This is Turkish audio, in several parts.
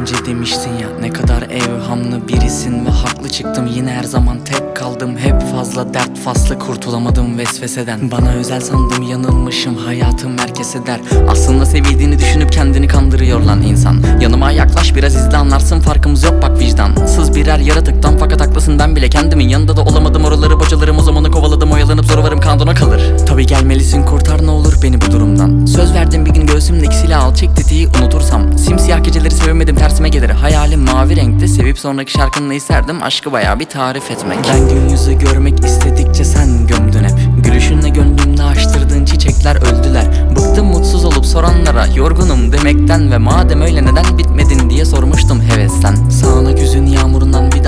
önce demiştin ya ne kadar evhamlı birisin ve haklı çıktım. Yine her zaman tek kaldım hep fazla dert faslı kurtulamadım vesveseden. Bana özel sandım yanılmışım hayatım herkes eder Aslında sevildiğini düşünüp kendini kandırıyor lan insan. Yanıma yaklaş biraz izle anlarsın farkımız yok bak vicdansız birer yaratıktan. Fakat haklısın ben bile kendimin yanında da olamadım gelir Hayalim mavi renkte. Sevip sonraki şarkını isterdim Aşkı bayağı bir tarif etmek. Ben gün yüzü görmek istedikçe sen gömdün hep. Gülüşünle gönlümde açtırdığın çiçekler öldüler. Bıktım mutsuz olup soranlara yorgunum demekten Ve madem öyle neden bitmedin diye sormuştum hevesten Sağına yüzün yağmurundan bir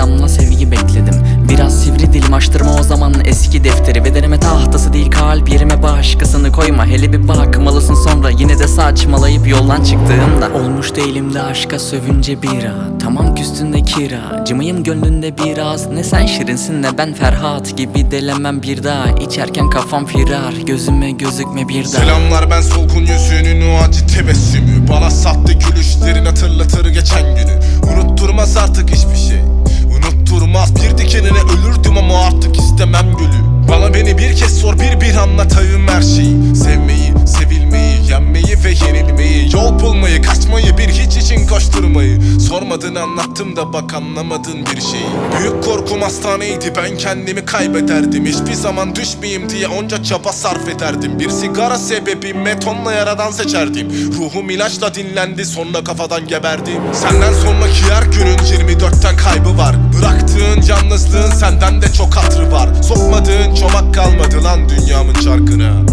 başkasını koyma Hele bir bakmalısın sonra. Yine de saçmalayıp yoldan çıktığımda. Olmuş değilim de aşka sövünce bira. Tamam küstünde kira. Cımayım gönlünde biraz. Ne sen şirinsin ne ben Ferhat gibi delemem bir daha. İçerken kafam firar Gözüme gözükme bir daha. Selamlar ben solgun yüzünün o acı tebessümü. Bana sahte gülüşlerin hatırlatır geçen günü için koşturmayı. Sormadın anlattım da bak anlamadın bir şeyi. Büyük korkum hastaneydi ben kendimi kaybederdim. Hiçbir zaman düşmeyeyim diye onca çaba sarf ederdim. Bir sigara sebebime tonla yaradan seçerdim. Ruhum ilaçla dinlendi sonra kafadan geberdim. Senden sonraki her günün 24'ten kaybı var. Bıraktığın yalnızlığın senden de çok hatırı var. Sokmadığın çomak kalmadı lan dünyamın çarkına